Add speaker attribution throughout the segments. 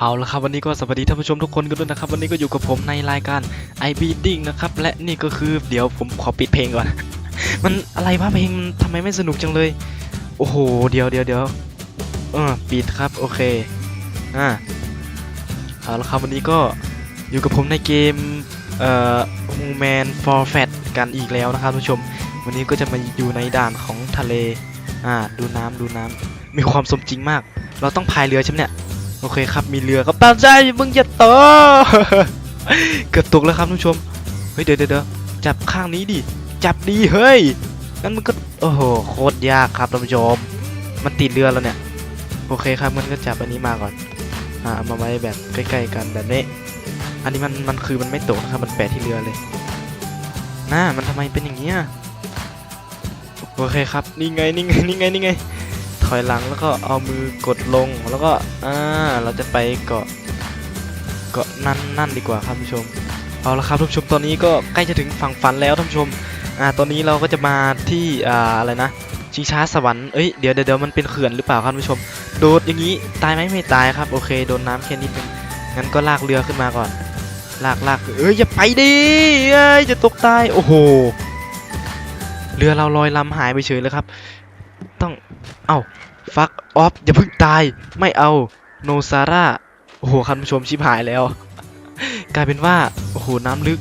Speaker 1: เอาละครับวันนี้ก็สวัสดีท่านผู้ชมทุกคนกันด้วยนะครับ วันนี้ก็อยู่กับผมในรายการ i b d i n g นะครับ และนี่ก็คือเดี๋ยวผมขอปิดเพลงก่อน มันอะไรวะเพลงมันทำไมไม่สนุกจังเลย โอ้โห เดี๋ยวเดี๋ยวเดี๋ยวเออปิดครับโอเคอ่าเอาละครับวันนี้ก็อยู่กับผมในเกมเอ่อ Human for Fat กันอีกแล้วนะครับท่านผู้ชม วันนี้ก็จะมาอยู่ในด่านของทะเลอ่าดูน้ำดูน้ำมีความสมจริงมาก เราต้องพายเรือใช่ไหมเนี่ย โอเคครับมีเรือครับตามใจมึงอย่าตเกือบตกแล้วครับท่านผู้ชมเฮ้ยเดี๋ยวเดี๋ยวจับข้างนี้ดิจับดีเฮ้ยงั้นมันก็โอ้โหโคตรยากครับท่านผู้ชม มันติดเรือแล้วเนี่ยโอเคครับมันก็จับอันนี้มาก่อนอ่ามาไว้แบบใกล้ๆกันแบบนี้ อันนี้มันมันคือมันไม่ตกนะครับมันแปะที่เรือเลยน่ามันทำไมเป็นอย่างเงี้ยโอเคครับนี่ไงนี่ไงนี่ไงนี่ไง ถอยหลังแล้วก็เอามือกดลงแล้วก็อ่าเราจะไปเกาะเกาะนั่นนั่นดีกว่าครับท่านผู้ชม เอาละครับท่านผู้ชมตอนนี้ก็ใกล้จะถึงฝั่งฝันแล้วท่านผู้ชมอ่าตอนนี้เราก็จะมาที่อ่าอะไรนะชิงช้าสวรรค์เอ้ยเดี๋ยวเดี๋ยวเดี๋ยวมันเป็นเขื่อนหรือเปล่าครับท่านผู้ชม โดดอย่างนี้ตายไหมไม่ตายครับโอเคโดนน้ำแค่นิดนึงงั้นก็ลากเรือขึ้นมาก่อนลากลากเอ้ยอย่าไปดิเอ้ยจะตกตายโอ้โหเรือเราลอยลำหายไปเฉยเลยครับ ต้อง เอ้า ฟักออฟอย่าเพิ่งตายไม่เอาโนซาร่าโอ้โหคันผู้ชมชิบหายแล้ว กลายเป็นว่า โอ้โหน้ำลึก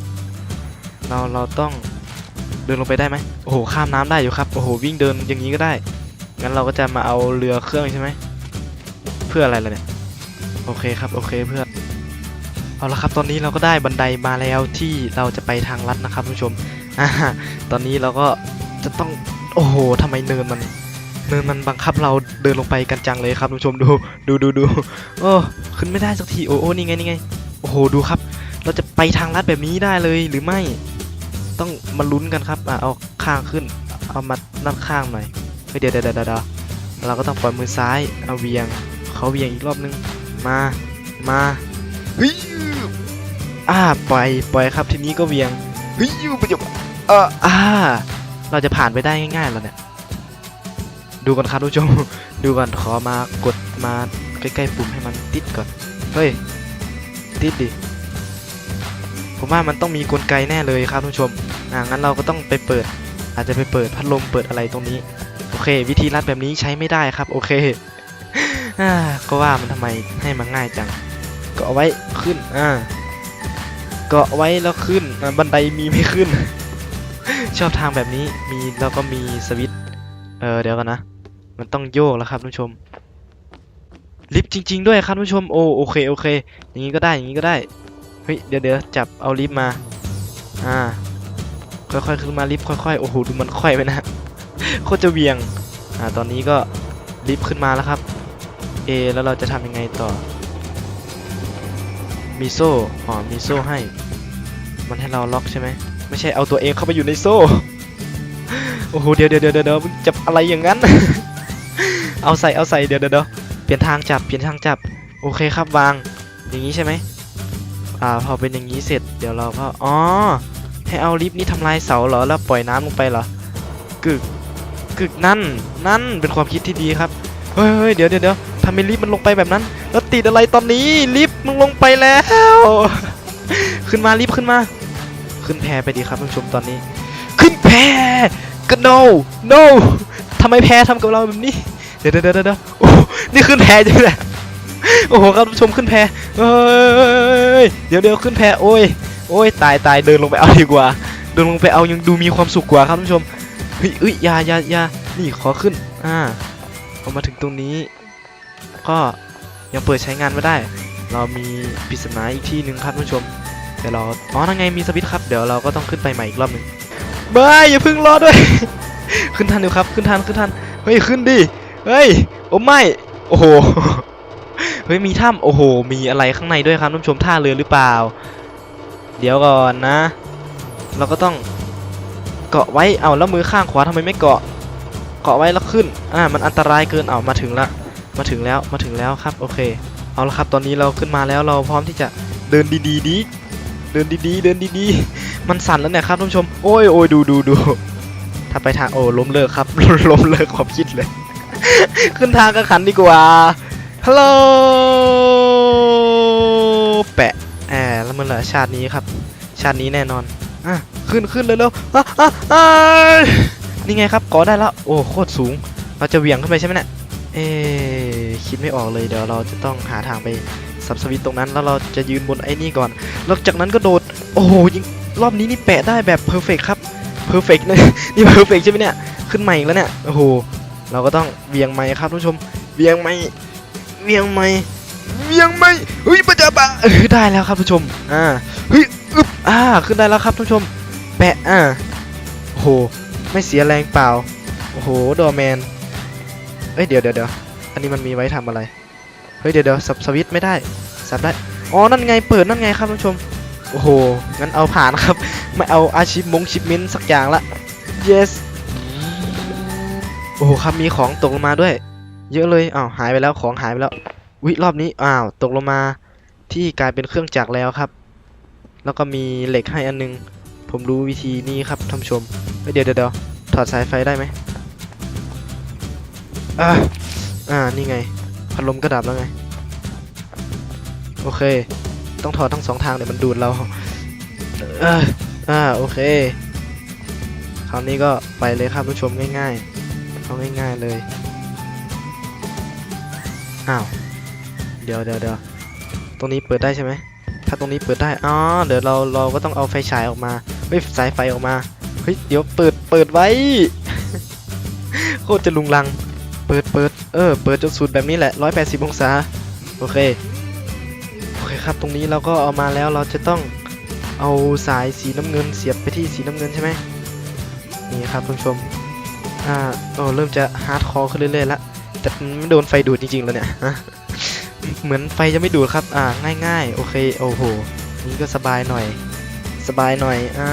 Speaker 1: เราเราต้องเดินลงไปได้ไหมโอ้โหข้ามน้ำได้อยู่ครับ โอ้โหวิ่งเดินอย่างนี้ก็ได้ งั้นเราก็จะมาเอาเรือเครื่องใช่ไหม เพื่ออะไรล่ะเนี่ย โอเคครับ โอเคเพื่อเอาละครับ ตอนนี้เราก็ได้บันไดมาแล้วที่เราจะไปทางลัดนะครับผู้ชมอ่าตอนนี้เราก็จะต้อง โอ้โหทำไมเนินมัน เนินมันบังคับเราเดินลงไปกันจังเลยครับทุกผู้ชมดูดูดูดูโอ้ขึ้นไม่ได้สักทีโอ้โอ้นี่ไงนี่ไงโอ้โหดูครับ เราจะไปทางลัดแบบนี้ได้เลยหรือไม่ ต้องมาลุ้นกันครับอะเอาข้างขึ้น เอามาด้านข้างหน่อยเดี๋ยวเดี๋ยวเดี๋ยวเดี๋ยวเราก็ต้องปล่อยมือซ้ายเอาเวียงเขาเวียงอีกรอบนึงมามาเฮ้ยอ่าปล่อยปล่อยครับทีนี้ก็เวียงเฮ้ยประโยคเอออ่าเราจะผ่านไปได้ง่ายๆแล้วเนี่ย ดูก่อนครับทุกผู้ชม ดูก่อนขอมากดมาใกล้ๆปุ่มให้มันติดก่อน เฮ้ย ติดดิ ผมว่ามันต้องมีกลไกแน่เลยครับทุกผู้ชม อ่างั้นเราก็ต้องไปเปิด อาจจะไปเปิดพัดลมเปิดอะไรตรงนี้ โอเค วิธีรัดแบบนี้ใช้ไม่ได้ครับ โอเคก็ว่ามันทำไมให้มันง่ายจังเกาะไว้ขึ้น อ่าเกาะไว้แล้วขึ้น บันไดมีไม่ขึ้น ชอบทางแบบนี้ มีแล้วก็มีสวิตเออเดี๋ยวกันนะ มันต้องโยกแล้วครับท่านผู้ชม ลิฟต์จริง ๆ ด้วยครับท่านผู้ชมโอ้โอเคโอเค อย่างนี้ก็ได้อย่างนี้ก็ได้เฮ้ยเดี๋ยวเดี๋ยวจับเอาลิฟต์มา อ่า ค่อยๆขึ้นมาลิฟต์ค่อยๆโอ้โหดูมันค่อยไปนะโคตรจะเวียงอ่าตอนนี้ก็ลิฟต์ขึ้นมาแล้วครับเอแล้วเราจะทำยังไงต่อมีโซ่อ๋อมีโซ่ให้ มันให้เราล็อกใช่ไหมไม่ใช่เอาตัวเองเข้าไปอยู่ในโซ่ โอ้โห เดี๋ยวเดี๋ยวเดี๋ยวเดี๋ยวมึงจับอะไรอย่างนั้น เอาใส่เอาใส่เดี๋ยวเดี๋ยวเดี๋ยวเปลี่ยนทางจับเปลี่ยนทางจับโอเคครับวางอย่างนี้ใช่ไหมอ่าพอเป็นอย่างนี้เสร็จเดี๋ยวเราก็อ๋อให้เอาลิฟต์นี้ทำลายเสาเหรอแล้วปล่อยน้ำลงไปเหรอกึกกึกนั่นนั่นเป็นความคิดที่ดีครับเฮ้ยเฮ้ยเดี๋ยวเดี๋ยวเดี๋ยวทำไมลิฟต์มันลงไปแบบนั้น แล้วติดอะไรตอนนี้ลิฟต์มึงลงไปแล้ว ขึ้นมาลิฟต์ขึ้นมา ขึ้นแพไปดีครับท่านผู้ชมตอนนี้ ขึ้นแพก็ no no ทำไมแพทำกับเราแบบนี้ เดี๋ยวเดี๋ยวเดี๋ยวโอ้นี่ขึ้นแพจริงแหละโอ้โหครับผู้ชมขึ้นแพเอ้ยเดี๋ยวเดี๋ยวขึ้นแพโอ้ยโอ้ยตายตายเดินลงไปเอาดีกว่า เดินลงไปเอายังดูมีความสุขกว่าครับท่านผู้ชมเฮ้ยเอ้ยยายายานี่ขอขึ้นอ่าพอมาถึงตรงนี้ ก็ยังเปิดใช้งานไม่ได้ เรามีปริศนาอีกที่หนึ่งครับท่านผู้ชมเดี๋ยวเราอ๋อนั่นไงมีสวิตครับเดี๋ยวเราก็ต้องขึ้นไปใหม่อีกรอบหนึ่งบายอย่าเพิ่งรอด้วย ขึ้นทันอยู่ครับขึ้นทันขึ้นทันเฮ้ยขึ้นดิ เฮ้ย โอ้ไม่ โอ้โห เฮ้ย มีถ้ำโอ้โห มีอะไรข้างในด้วยครับท่านผู้ชมท่าเรือหรือเปล่า เดี๋ยวก่อนนะ เราก็ต้องเกาะไว้ เอาแล้วมือข้างขวาทำไมไม่เกาะ เกาะไว้แล้วขึ้น อ่า มันอันตรายเกิน เอามาถึงละ มาถึงแล้ว มาถึงแล้วครับ โอเค เอาละครับ ตอนนี้เราขึ้นมาแล้ว เราพร้อมที่จะเดินดีๆดี เดินดีๆ เดินดีๆ มันสั่นแล้วเนี่ยครับท่านผู้ชม โอ้ยโอ้ยดูดูดูถ้าไปทางโอ้ล้มเลิกครับล้มเลิกความคิดเลย ขึ้นทางกระขันดีกว่า ฮัลโหล แปะแอบแล้วมันเหลือชาตินี้ครับ ชาตินี้แน่นอน อะ ขึ้นขึ้นเลยเร็วอะอะอะนี่ไงครับก่อได้แล้ว โอ้ โคตรสูง เราจะเหวี่ยงขึ้นไปใช่ไหมเนี่ยเอ๊คิดไม่ออกเลยเดี๋ยวเราจะต้องหาทางไปสับสวิตตรงนั้น แล้วเราจะยืนบนไอ้นี่ก่อน แล้วจากนั้นก็โดด โอ้โหยิงรอบนี้นี่แปะได้แบบเพอร์เฟกครับเพอร์เฟกนะนี่เพอร์เฟกใช่ไหมเนี่ย ขึ้นใหม่อีกแล้วเนี่ย โอ้โห เราก็ต้องเวียงไม้ครับทุกผชมเวียงไม้เวียงไม้เวียงไม้เฮ้ยปะจ๊ะปะเออได้แล้วครับทุกผชมอ่าเฮ้ยอึบอ่าขึ้นได้แล้วครับทุกผชม แปะอ่าโหไม่เสียแรงเปล่าโอ้โหดอแมนเอ้ยเดี๋ยวเดี๋ยวเดี๋ยวอันนี้มันมีไว้ทำอะไรเฮ้ยเดี๋ยวเดี๋ยวสับสวิตช์ไม่ได้สับได้อ๋อนั่นไงเปิดนั่นไงครับท่านผู้ชมโอ้โหงั้นเอาผ่านครับไม่เอาอาชีพมงชิปเมนสักอย่างละ yes โอ้โหครับมีของตกลงมาด้วย เยอะเลยอ้าวหายไปแล้วของหายไปแล้ววิรอบนี้อ้าวตกลงมาที่กลายเป็นเครื่องจักรแล้วครับ แล้วก็มีเหล็กให้อันนึง ผมรู้วิธีนี้ครับท่านชมเดี๋ยวเดี๋ยวถอดสายไฟได้ไหมอ่าอ่านี่ไงพัดลมก็ดับแล้วไง โอเค ต้องถอดทั้งสองทางเดี๋ยวมันดูดเราเอออ่าโอเค คราวนี้ก็ไปเลยครับผู้ชมง่าย ๆ เอาง่ายๆเลย อ้าว เดี๋ยวเดี๋ยวเดี๋ยวตรงนี้เปิดได้ใช่ไหม ถ้าตรงนี้เปิดได้ อ๋อ เดี๋ยวเราเราก็ต้องเอาไฟฉายออกมา เฮ้ย สายไฟออกมา เฮ้ย เดี๋ยวเปิด เปิดไว้ โคตรจะลุงลัง เปิดเปิด เออ เปิดจนสุดแบบนี้แหละ 180 องศา โอเค โอเคครับ ตรงนี้เราก็เอามาแล้วเราจะต้องเอาสายสีน้ำเงินเสียบไปที่สีน้ำเงินใช่ไหมนี่ครับท่านผู้ชม อ่าโอ้เริ่มจะฮาร์ดคอร์ขึ้นเรื่อยๆแล้วแต่ไม่โดนไฟดูดจริงๆแล้วเนี่ยเหมือนไฟจะไม่ดูดครับ อ่า ง่ายๆ โอเค โอ้โห นี่ก็สบายหน่อย สบายหน่อย อ่า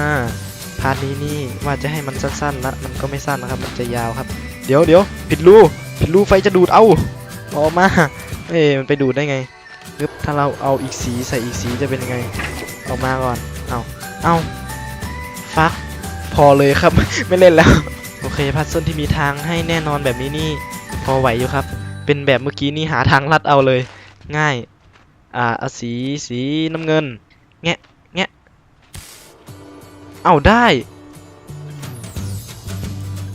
Speaker 1: พาร์ทนี้นี่ว่าจะให้มันสั้นๆละมันก็ไม่สั้นนะครับ มันจะยาวครับ เดี๋ยวเดี๋ยวผิดรู ผิดรูไฟจะดูด เอาออกมา เอ้ยมันไปดูดได้ไงปึ๊บถ้าเราเอาอีกสีใส่อีกสีจะเป็นยังไง ออกมาก่อน เอาเอาฟัก พอเลยครับ ไม่เล่นแล้ว เคพัซเซิลที่มีทางให้แน่นอนแบบนี้นี่พอไหวอยู่ครับ เป็นแบบเมื่อกี้นี่หาทางลัดเอาเลย ง่าย อ่าอสีสีน้ำเงิน แงะแงะเอาได้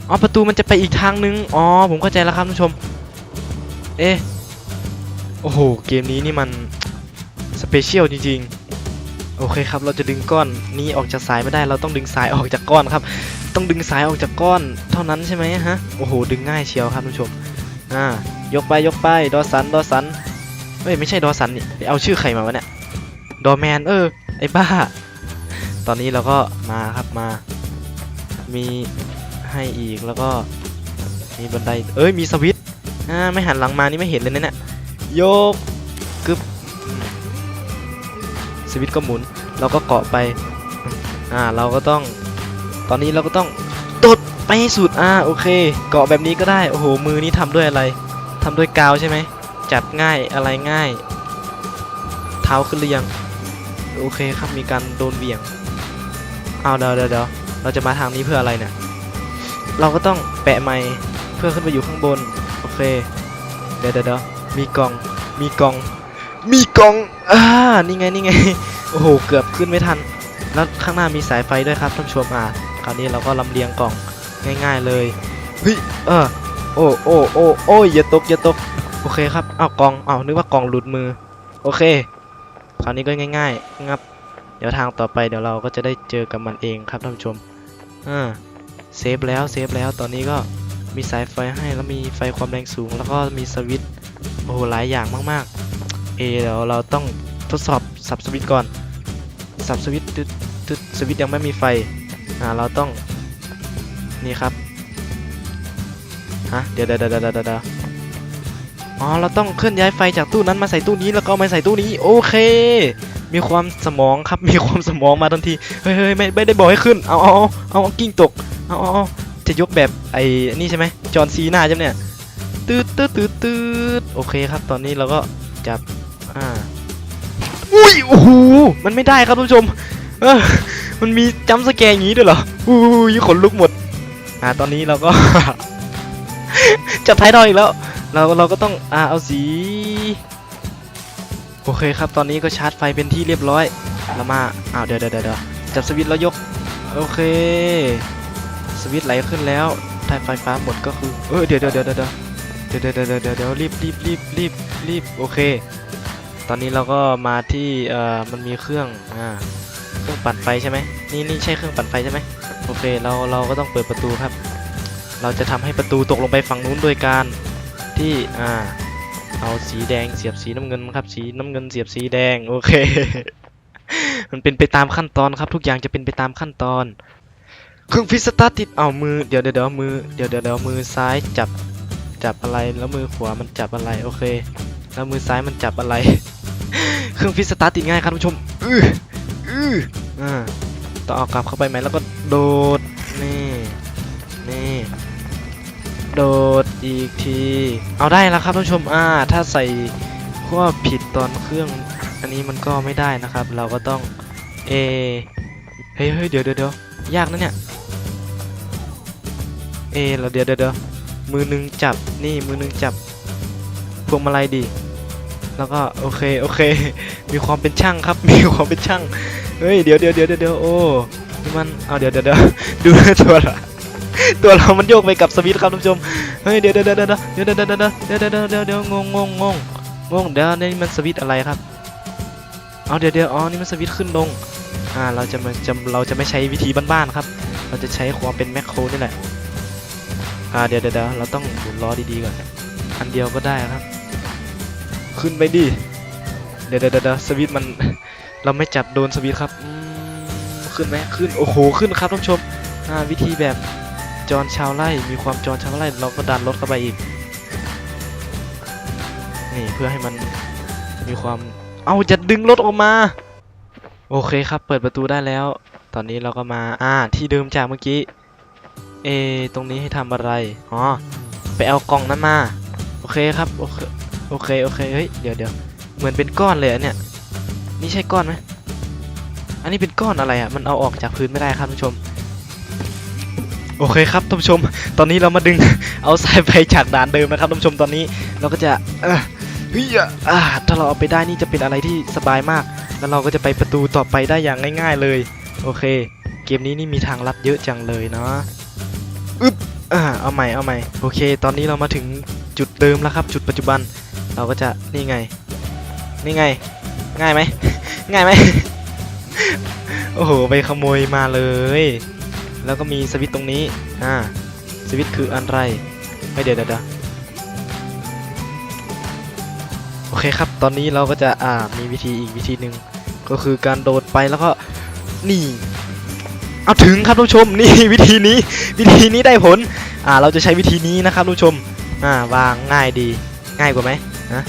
Speaker 1: อ๋อประตูมันจะไปอีกทางนึง อ๋อ ผมเข้าใจแล้วครับท่านผู้ชม เอ๊ะ โอ้โห เกมนี้นี่มัน สเปเชียลจริงๆ โอเคครับ เราจะดึงก้อนนี้ออกจากสายไม่ได้ เราต้องดึงสายออกจากก้อนครับ ต้องดึงสายออกจากก้อนเท่านั้นใช่ไหมฮะ โอ้โห ดึงง่ายเชียวครับท่านผู้ชม อ่า ยกไปยกไป ดอสัน ดอสันเฮ้ย ไม่ใช่ดอสันนี่ไปเอาชื่อใครมาวะเนี่ย ดอแมน เออ ไอ้บ้า ตอนนี้เราก็มาครับมา มีให้อีกแล้วก็ มีบันได เอ้ย มีสวิตอ่า ไม่หันหลังมานี่ไม่เห็นเลยนะเนี่ยโยกกึบสวิตก็หมุน เราก็เกาะไป อ่า เราก็ต้อง ตอนนี้เราก็ต้องโดไปให้สุดอ่าโอเค เกาะแบบนี้ก็ได้โอ้โหมือนี้ทำด้วยอะไรทำด้วยกาวใช่ไหมจับง่ายอะไรง่าย เท้าขึ้นหรือยังโอเคครับมีการโดนเหวี่ยงเอาเดี๋ยวเดี๋ยวเดี๋ยวเราจะมาทางนี้เพื่ออะไรเนี่ยเราก็ต้องแปะไม้เพื่อขึ้นไปอยู่ข้างบนโอเคเดี๋ยวเดี๋ยวเดี๋ยวมีกล่องมีกล่อง มีกล่องอ่านี่ไงนี่ไงโอ้โหเกือบขึ้นไม่ทันแล้วข้างหน้ามีสายไฟด้วยครับท่านชมอ่าาวนี้เราก็ลำเลียงกล่องง่าย ๆเลยเฮ้ยเออโอ้โอ้โอ้โอ้ยอย่าตกอย่าตกโอเคครับอ้าวกล่องอ้าวนึกว่ากล่องหลุดมือ โอเค คราวนี้ก็ง่ายๆงับเดี๋ยวทางต่อไปเดี๋ยวเราก็จะได้เจอกับมันเองครับท่านผู้ชมอ่าเซฟแล้วเซฟแล้วตอนนี้ก็มีสายไฟให้แล้วมีไฟความแรงสูง แล้วก็มีสวิตช์โอ้โหหลายอย่างมากๆ เอเดี๋ยวเราต้องทดสอบสับสวิตช์ก่อนสับสวิตช์ตึ๊ดตึ๊ดสวิตช์ยังไม่มีไฟ อ่าเราต้องนี่ครับฮะเดี๋ยวเดี๋ยวเดี๋ยวเดี๋ยวเดี๋ยวอ๋อเราต้องเคลื่อนย้ายไฟจากตู้นั้นมาใส่ตู้นี้แล้วก็มาใส่ตู้นี้โอเค มีความสมองครับมีความสมองมาทันทีเฮ้ยเฮ้ยไม่ไม่ได้บอกให้ขึ้นเอาเอาเอาเอากิ้งตกเอาเอาจะยกแบบไอ้นี่ใช่ไหมจอนซีหนาใช่ไหมเนี่ยตืดตืดตืดตืดโอเคครับ ตอนนี้เราก็จับอ่าอุ้ยโอ้โหมันไม่ได้ครับทุกผู้ชมเออ มันมีจัมสแกร์อย่างนี้ด้วยเหรออุ้ยขนลุกหมด อ่าตอนนี้เราก็จับท้ายดอยอีกแล้ว เราเราก็ต้องอ่าเอาสี โอเคครับ ตอนนี้ก็ชาร์จไฟเป็นที่เรียบร้อยแล้วมาอ้าวเดี๋ยวเดี๋ยวเดี๋ยวจับสวิตช์แล้วยก โอเค สวิตช์ไหลขึ้นแล้วถ้าไฟฟ้าหมดก็คือ เออเดี๋ยวเดี๋ยวเดี๋ยวเดี๋ยวเดี๋ยวเดี๋ยวเดี๋ยวเดี๋ยวเดี๋ยวรีบรีบรีบรีบรีบโอเค ตอนนี้เราก็มาที่เอ่อมันมีเครื่องอ่า รื่องปั่นไฟใช่ไหมนี่นี่ใช่เครื่องปั่นไฟใช่ไหมโอเคเราเราก็ต้องเปิดประตูครับ เราจะทำให้ประตูตกลงไปฝั่งนู้นโดยการที่อ่าเอาสีแดงเสียบสีน้ำเงินครับ สีน้ำเงินเสียบสีแดงโอเค มันเป็นไปตามขั้นตอนครับ ทุกอย่างจะเป็นไปตามขั้นตอน เครื่องฟิสตาร์ติดเอามือเดี๋ยวเดี๋ยวมือเดี๋ยวเดี๋ยวมือซ้ายจับจับอะไรแล้วมือขวามันจับอะไรโอเค แล้วมือซ้ายมันจับอะไร เครื่องฟิสตาร์ติดง่ายครับทุกผู้ชม อืออ่าต้องเอากลับเข้าไปไหมแล้วก็โดด นี่นี่โดดอีกที เอาได้แล้วครับท่านผู้ชมอ่าถ้าใส่ขั้วผิดตอนเครื่องอันนี้มันก็ไม่ได้นะครับ เราก็ต้องเอเฮ้ยเฮ้ยเดี๋ยวเดี๋ยวยากนะเนี่ยเอเราเดี๋ยวเดี๋ยวมือหนึงจับนี่มือหนึงจับพวงมาลัยดี แล้วก็โอเคโอเค มีความเป็นช่างครับ มีความเป็นช่าง เฮ้ยเดี๋ยวเดี๋ยวเดี๋ยวเดี๋ยวโอ้นี่มันเอาเดี๋ยวเดี๋ยวเดี๋ยวดูตัวเราตัวเรามันโยกไปกับสวิตครับท่านผู้ชมเฮ้ยเดี๋ยวเดี๋ยวเดี๋ยวเดี๋ยวเดี๋ยวเดี๋ยวเดี๋ยวเดี๋ยวเดี๋ยวเดี๋ยวงงงงงงงงเดี๋ยวนี่มันสวิตอะไรครับเอาเดี๋ยวเดี๋ยวอ๋อนี่มันสวิตขึ้นลงอ่าเราจะมาจะเราจะไม่ใช้วิธีบ้านๆครับ เราจะใช้ความเป็นแมคโครนี่แหละอ่าเดี๋ยวเดี๋ยวเดี๋ยวเราต้องหมุนล้อดีๆก่อนอันเดียวก็ได้ครับ ขึ้นไปดิเดี๋ยวเดี๋ยวเดี๋ยวสวิตมัน เราไม่จับโดนสวิตช์ครับอืมขึ้นไหมขึ้นโอ้โหขึ้นครับท่านผู้ชมอ่าวิธีแบบจอนชาวไร่มีความจอนชาวไร่เราก็ดันรถเข้าไปอีกนี่เพื่อให้มันมีความเอาจะดึงรถออกมา โอเคครับเปิดประตูได้แล้ว ตอนนี้เราก็มาอ่าที่เดิมจากเมื่อกี้เอะตรงนี้ให้ทำอะไรอ๋อไปเอากล่องนั้นมา โอเคครับโอเคโอเคโอเคเฮ้ยเดี๋ยวเดี๋ยวเหมือนเป็นก้อนเลยอะเนี่ย นี่ใช่ก้อนไหมอันนี้เป็นก้อนอะไรอะมันเอาออกจากพื้นไม่ได้ครับท่านผู้ชม โอเคครับท่านผู้ชม ตอนนี้เรามาดึง เอาสายไฟจากด่านเดิมนะครับท่านผู้ชมตอนนี้เราก็จะเออเฮ้ยะอ่าถ้าเราเอาไปได้นี่จะเป็นอะไรที่สบายมาก แล้วเราก็จะไปประตูต่อไปได้อย่างง่าย ๆเลย โอเค เกมนี้นี่มีทางลัดเยอะจังเลยเนาะอึ๊บอ่าเอาใหม่เอาใหม่โอเค ตอนนี้เรามาถึงจุดเดิมแล้วครับ จุดปัจจุบัน เราก็จะนี่ไง นี่ไง ง่ายไหมง่ายไหมโอ้โหไปขโมยมาเลย แล้วก็มีสวิตตรงนี้อ่าสวิตคืออะไรไม่เดี๋ยวเดี๋ยวเดี๋ยวโอเคครับ ตอนนี้เราก็จะอ่ามีวิธีอีกวิธีหนึ่งก็คือการโดดไปแล้วก็นี่เอาถึงครับทุกชมนี่วิธีนี้วิธีนี้ได้ผลอ่าเราจะใช้วิธีนี้นะครับทุกชมอ่าวางง่ายดีง่ายกว่าไหมฮะ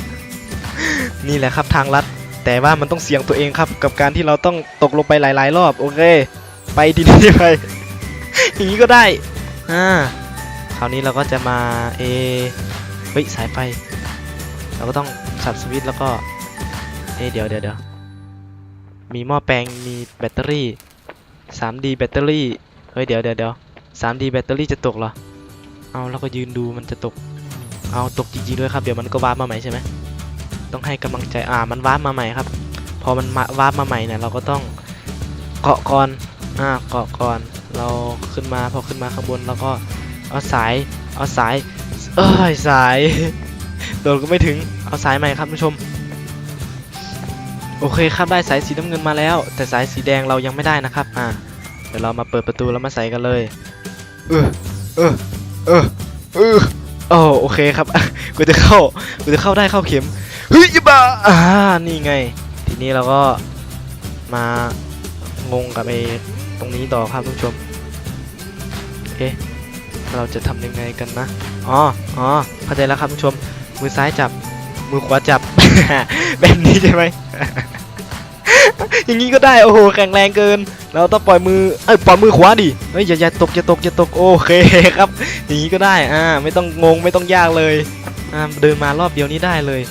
Speaker 1: นี่แหละครับทางลัด แต่ว่ามันต้องเสี่ยงตัวเองครับ กับการที่เราต้องตกลงไปหลาย ๆ รอบโอเค ไปทีนี้ไปอย่างนี้ก็ได้อ่าคราวนี้เราก็จะมาเอเฮ้ยสายไฟเราก็ต้องสับสวิตช์แล้วก็เอะเดี๋ยวเดี๋ยวเดี๋ยวมีหม้อแปลงมีแบตเตอรี่ 3D แบตเตอรี่เฮ้ยเดี๋ยวเดี๋ยวเดี๋ยว 3D แบตเตอรี่จะตกเหรอเอาแล้วก็ยืนดูมันจะตก เอาตกจริงๆด้วยครับเดี๋ยวมันก็วาร์ปมาใหม่ใช่ไหม ต้องให้กำลังใจอ่ามันวาร์ปมาใหม่ครับ พอมันมาวาร์ปมาใหม่เนี่ยเราก็ต้องเกาะก่อนอ่าเกาะก่อนเราขึ้นมาพอขึ้นมาข้างบนเราก็เอาสายเอาสายเอ้ยสายโดนก็ไม่ถึงเอาสายใหม่ครับผู้ชมโอเคครับได้สายสีน้ำเงินมาแล้ว แต่สายสีแดงเรายังไม่ได้นะครับอ่าเดี๋ยวเรามาเปิดประตูแล้วมาใส่กันเลยเออเออเออเออโอ้โอเคครับกูจะเข้ากูจะเข้าได้เข้าเข็ม เฮ้ยอยาบ้าอ่านี่ไง ทีนี้เราก็มางงกับไอ้ตรงนี้ต่อครับทุกชมเอ๊ะเราจะทำยังไงกันนะอ๋ออ๋อเข้าใจแล้วครับทุกชม มือซ้ายจับ มือขวาจับ แบบนี้ใช่ไหม อย่างนี้ก็ได้โอ้โหแข็งแรงเกิน เราต้องปล่อยมือเอ้ยปล่อยมือขวาดิเฮ้ยอย่าอย่าตกอย่าตกอย่าตกโอเคครับอย่างนี้ก็ได้อ่าไม่ต้องงงไม่ต้องยากเลยอ่าเดินมารอบเดียวนี้ได้เลย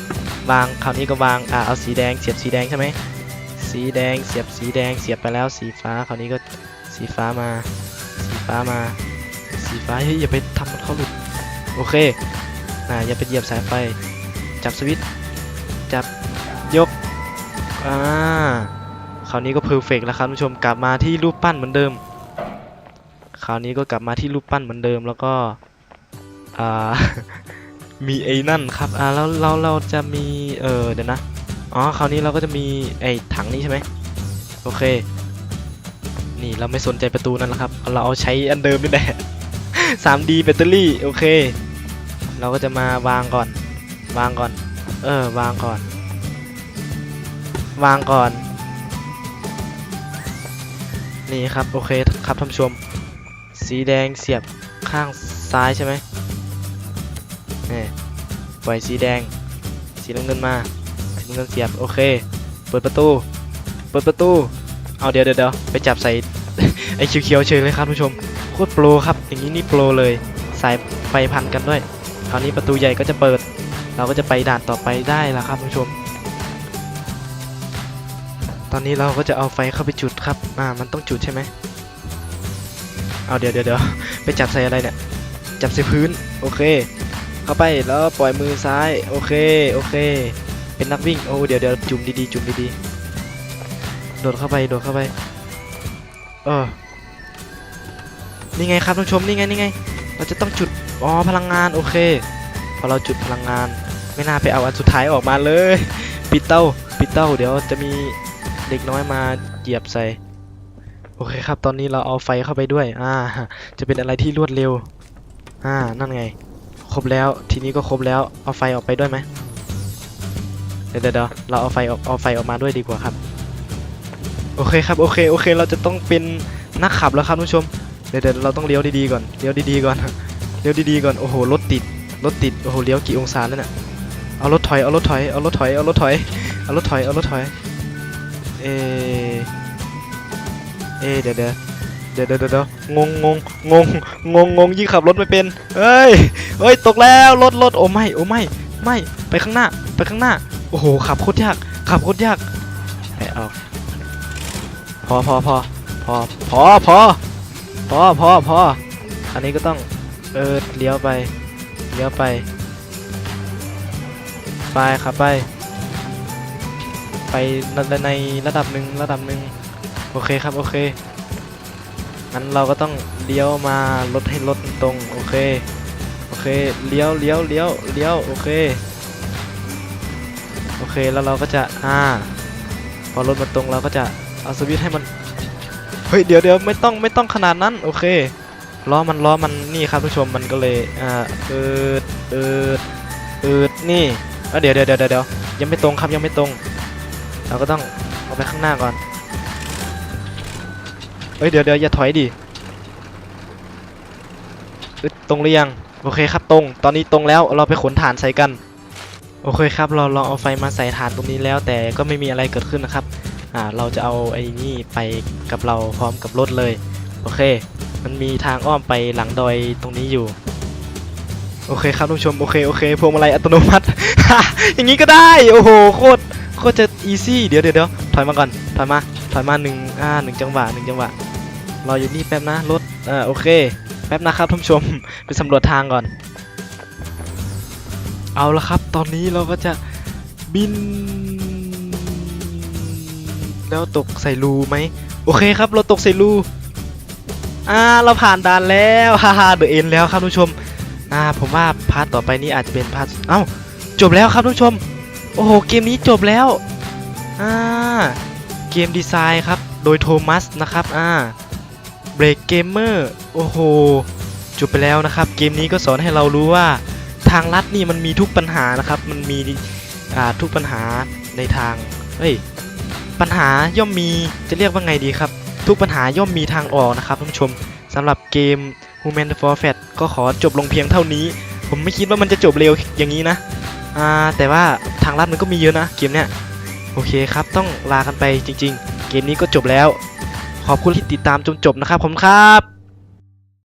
Speaker 1: วางคราวนี้ก็วางอ่าเอาสีแดงเสียบสีแดงใช่ไหมสีแดงเสียบสีแดงเสียบไปแล้วสีฟ้าคราวนี้ก็สีฟ้ามา สีฟ้ามา สีฟ้าเฮ้ยอย่าไปทำมันเขาหลุดโอเคอ่าอย่าไปเหยียบสายไฟจับสวิตช์จับยกอ่าคราวนี้ก็เพอร์เฟกแล้วครับท่านผู้ชมกลับมาที่รูปปั้นเหมือนเดิม คราวนี้ก็กลับมาที่รูปปั้นเหมือนเดิมแล้วก็อ่า มีไอ้นั่นครับอ่าแล้วเราเราจะมีเออเดี๋ยวนะอ๋อคราวนี้เราก็จะมีไอ้ถังนี้ใช่ไหมโอเค นี่เราไม่สนใจประตูนั่นแล้วครับ เราเอาใช้อันเดิมนี่แหละ 3D แบตเตอรี่โอเค เราก็จะมาวางก่อน วางก่อน เออวางก่อน วางก่อน นี่ครับโอเคครับท่านผู้ชม สีแดงเสียบข้างซ้ายใช่ไหม ล่อยสีแดง สีน้ำเงินมาสีน้ำเงินเสียบ โอเค เปิดประตู เปิดประตู เอาเดี๋ยวเดี๋ยวเดี๋ยวไปจับใส่ไอ้เขียวๆเฉยเลยครับผู้ชม โคตรโปรครับ อย่างนี้นี่โปรเลย สายไฟพันกันด้วย คราวนี้ประตูใหญ่ก็จะเปิด เราก็จะไปด่านต่อไปได้แล้วครับผู้ชม ตอนนี้เราก็จะเอาไฟเข้าไปจุดครับ อ่า มันต้องจุดใช่ไหมเอาเดี๋ยวเดี๋ยวเดี๋ยวไปจับใส่อะไรเนี่ย จับใส่พื้น โอเค เข้าไปแล้วปล่อยมือซ้าย โอเค โอเค เป็นนักวิ่ง โอ้ เดี๋ยวเดี๋ยวจุ่มดีๆ จุ่มดีๆ โดดเข้าไป โดดเข้าไป เออ นี่ไงครับท่านผู้ชม นี่ไง นี่ไง เราจะต้องจุด อ๋อ พลังงาน โอเค พอเราจุดพลังงาน ไม่น่าไปเอาอันสุดท้ายออกมาเลย ปิดเต้า ปิดเต้า เดี๋ยวจะมีเด็กน้อยมาเหยียบใส่ โอเคครับ ตอนนี้เราเอาไฟเข้าไปด้วย อ่า จะเป็นอะไรที่รวดเร็ว อ่า นั่นไง ครบแล้ว ทีนี้ก็ครบแล้ว เอาไฟออกไปด้วยไหมเดี๋ยวเดี๋ยวเดี๋ยวเราเอาไฟออกเอาไฟออกมาด้วยดีกว่าครับ โอเคครับ โอเค โอเค เราจะต้องเป็นนักขับแล้วครับท่านผู้ชม เดี๋ยวเดี๋ยวเราต้องเลี้ยวดีๆก่อน เลี้ยวดีๆก่อน เลี้ยวดีๆก่อน โอ้โห รถติด รถติด โอ้โห เลี้ยวกี่องศาแล้วเนี่ยเอารถถอย เอารถถอย เอารถถอย เอารถถอย เอารถถอย เอารถถอย เอ เอเดี๋ยวเดี๋ยว เดี๋ยวเดี๋ยวเดี๋ยวงงงงงงงงงงยิ่งขับรถไม่เป็นเฮ้ยเฮ้ยตกแล้วรถรถโอ้ไม่โอ้ไม่ไม่ไปข้างหน้าไปข้างหน้าโอ้โหขับโคตรยากขับโคตรยากไปเอาพอพอพอพอพอพอพอพอพออันนี้ก็ต้องเออเลี้ยวไปเลี้ยวไปไปขับไป ไปในระดับหนึ่งระดับหนึ่งโอเคครับโอเค งั้นเราก็ต้องเลี้ยวมาลดให้รถมันตรงโอเคโอเคเลี้ยวเลี้ยวเลี้ยวเลี้ยวโอเคโอเคแล้วเราก็จะอ่าพอรถมันตรงเราก็จะเอาสวิตให้มันเฮ้ยเดี๋ยวเดี๋ยวไม่ต้องไม่ต้องขนาดนั้นโอเคล้อมันล้อมันนี่ครับผู้ชมมันก็เลยอ่าเอิดเอิดเอิดนี่อะเดี๋ยวเดี๋ยวเดี๋ยวเดี๋ยวยังไม่ตรงครับยังไม่ตรง เราก็ต้องเอาไปข้างหน้าก่อน เอ้ยเดี๋ยวเดี๋ยวอย่าถอยดิตรงหรือยัง โอเคครับตรง ตอนนี้ตรงแล้วเราไปขนฐานใส่กัน โอเคครับ เราลองเอาไฟมาใส่ฐานตรงนี้แล้ว แต่ก็ไม่มีอะไรเกิดขึ้นนะครับ อ่า เราจะเอาไอ้นี่ไปกับเราพร้อมกับรถเลย โอเค มันมีทางอ้อมไปหลังดอยตรงนี้อยู่ โอเคครับท่านผู้ชม โอเค โอเค พวงมาลัยอัตโนมัติ อย่างนี้ก็ได้ โอ้โห โคตร โคตรจะอีซี่ เดี๋ยวเดี๋ยวเดี๋ยวถอยมาก่อน ถอยมา ถอยมาหนึ่งอ่าหนึ่งจังหวะหนึ่งจังหวะ รออยู่นี่แป๊บนะรถอ่าโอเค แป๊บนะครับท่านผู้ชม ไปสำรวจทางก่อน เอาละครับ ตอนนี้เราก็จะบิน แล้วตกใส่รูไหมโอเคครับ เราตกใส่รูอ่าเราผ่านด่านแล้วฮ่าฮ่าเดอะเอ็นแล้วครับท่านผู้ชมอ่าผมว่าพาร์ทต่อไปนี้อาจจะเป็นพาร์ทเอ้าจบแล้วครับท่านผู้ชม โอ้โหเกมนี้จบแล้วอ่าเกมดีไซน์ครับ โดยโทมัสนะครับอ่า เบรกเกมเมอร์โอ้โหจบไปแล้วนะครับ เกมนี้ก็สอนให้เรารู้ว่าทางลัดนี่มันมีทุกปัญหานะครับ มันมีทุกปัญหาในทางเฮ้ยปัญหาย่อมมีจะเรียกว่าไงดีครับ ทุกปัญหาย่อมมีทางออกนะครับท่านผู้ชมสำหรับเกม Human for Fat ก็ขอจบลงเพียงเท่านี้ ผมไม่คิดว่ามันจะจบเร็วอย่างนี้นะแต่ว่าทางลัดมันก็มีเยอะนะเกมเนี้ยโอเคครับ ต้องลากันไปจริง ๆ เกมนี้ก็จบแล้ว ขอบคุณที่ติดตามจนจบนะครับผมครับ